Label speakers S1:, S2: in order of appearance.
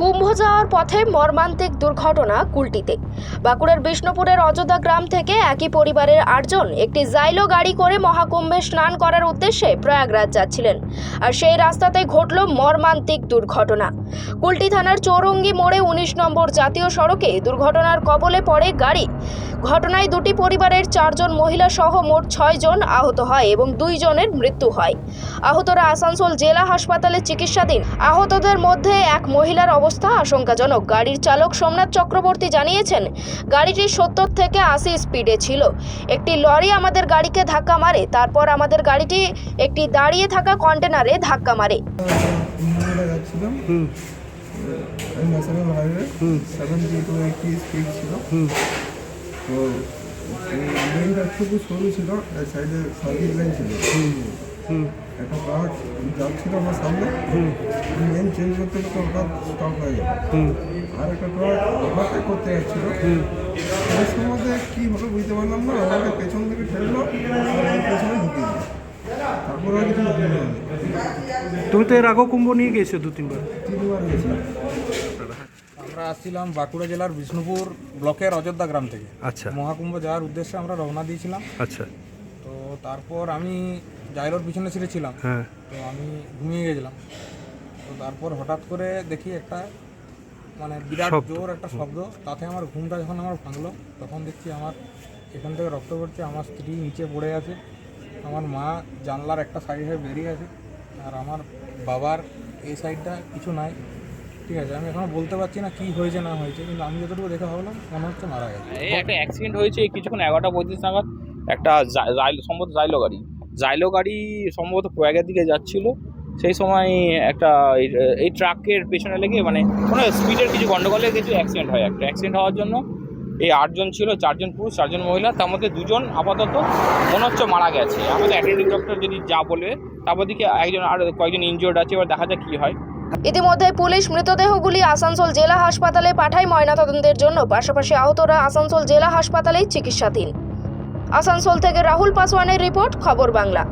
S1: কুম্ভ যাওয়ার পথে মর্মান্তিক দুর্ঘটনা কুলটিতে। বাঁকুড়ার বিষ্ণুপুরের অযোধ্যা গ্রাম থেকে একই পরিবারের আটজন একটি জাইলো গাড়ি করে মহাকুম্ভে স্নান করার উদ্দেশ্যে প্রয়াগরাজ যাচ্ছিলেন আর সেই রাস্তাতে ঘটল মর্মান্তিক দুর্ঘটনা। কুলটি থানার চৌরঙ্গি মোড়ে উনিশ নম্বর জাতীয় সড়কে দুর্ঘটনার কবলে পড়ে গাড়ি। ঘটনায় দুটি পরিবারের চারজন মহিলা সহ মোট ছয়জন আহত হয় এবং দুইজনের মৃত্যু হয়। আহতরা আসানসোল জেলা হাসপাতালে চিকিৎসাধীন। আহতদের মধ্যে এক মহিলার অবস্থা আশঙ্কাজনক। গাড়ির চালক সোমনাথ চক্রবর্তী জানিয়েছেন গাড়িটি সত্তর থেকে আশি স্পিডে ছিল। একটি লরি আমাদের গাড়িকে ধাক্কা মারে তারপর আমাদের গাড়িটি একটি দাঁড়িয়ে থাকা কন্টেনারে ধাক্কা মারে।
S2: হুম।
S3: ন্যাশনাল হাইওয়ে
S2: হুম।
S3: সেভেন্টি টু এইটি স্পিড ছিল তো লেনটা খুবই সরু ছিল সাইডে সার্ভিস লাইন ছিল। একটা ট্রাক যাচ্ছিল আমার সামনে?
S2: হুম।
S3: লেন চেঞ্জ করতে করতে হঠাৎ স্টপ হয়ে গেল।
S2: হুম।
S3: আর একটা ট্রাক ওভারটেক করতে যাচ্ছিল।
S2: হুম।
S3: ওই সময় কী হলো বুঝতে পারলাম না আমাকে পেছন থেকে ঠেললো পেছনে ঢুকিয়ে দিল তারপর আর কিছু
S2: তুমি তো এর আগেও কুম্ভ নিয়ে গিয়েছো দু তিনবার।
S3: তিনবার গেছি
S4: আমরা আসছিলাম বাঁকুড়া জেলার বিষ্ণুপুর ব্লকের অযোধ্যা গ্রাম থেকে।
S2: আচ্ছা।
S4: মহাকুম্ভ যাওয়ার উদ্দেশ্যে আমরা রওনা দিয়েছিলাম।
S2: আচ্ছা।
S4: তো তারপর আমি জাইলোর পিছনে ছিঁড়ে ছিলাম।
S2: হ্যাঁ।
S4: তো আমি ঘুমিয়ে গেছিলাম। তো তারপর হঠাৎ করে দেখি একটা মানে বিরাট জোর একটা শব্দ। তাতে আমার ঘুমটা যখন আমার ভাঙলো তখন দেখছি আমার এখান থেকে রক্ত পড়ছে আমার স্ত্রী নিচে পড়ে আছে আমার মা জানলার একটা সাইড হয়ে বেরিয়ে আছে আর আমার বাবার এই সাইডটা কিছু নাই। ঠিক আছে আমি এখনও বলতে পারছি না কি হয়েছে না হয়েছে কিন্তু আমি যতটুকু দেখে ভাবলাম মনে হচ্ছে মারা গেছে।
S5: এই একটা অ্যাক্সিডেন্ট হয়েছে কিছুক্ষণ এগারোটা পঁয়ত্রিশ নাগাদ একটা সম্ভবত জাইলো গাড়ি। জাইলো গাড়ি সম্ভবত প্রয়াগের দিকে যাচ্ছিল। সেই সময় একটা এই- ট্রাকের পেছনে লেগে মানে কোনো স্পিডের কিছু গন্ডগোলে কিছু অ্যাক্সিডেন্ট হয়। একটা অ্যাক্সিডেন্ট হওয়ার জন্য এই আটজন ছিল, চারজন পুরুষ, চারজন মহিলা, তার মধ্যে দুজন আপাতত মনে হচ্ছে মারা গেছে। আমাদের অ্যাটেন্ডিং ডক্টর যদি যা বলবে তারপর দিকে একজন আর কয়েকজন ইনজিওর্ড আছে, এবার দেখা যাক কী হয়।
S1: ইতিমধ্যে পুলিশ মৃতদেহগুলি আসানসোল জেলা হাসপাতালে পাঠায়, ময়নাতদন্তের জন্য। পাশাপাশি আহতরা আসানসোল জেলা হাসপাতালেই চিকিৎসাধীন। আসানসোল থেকে রাহুল পাসওয়ানের রিপোর্ট খবর বাংলা।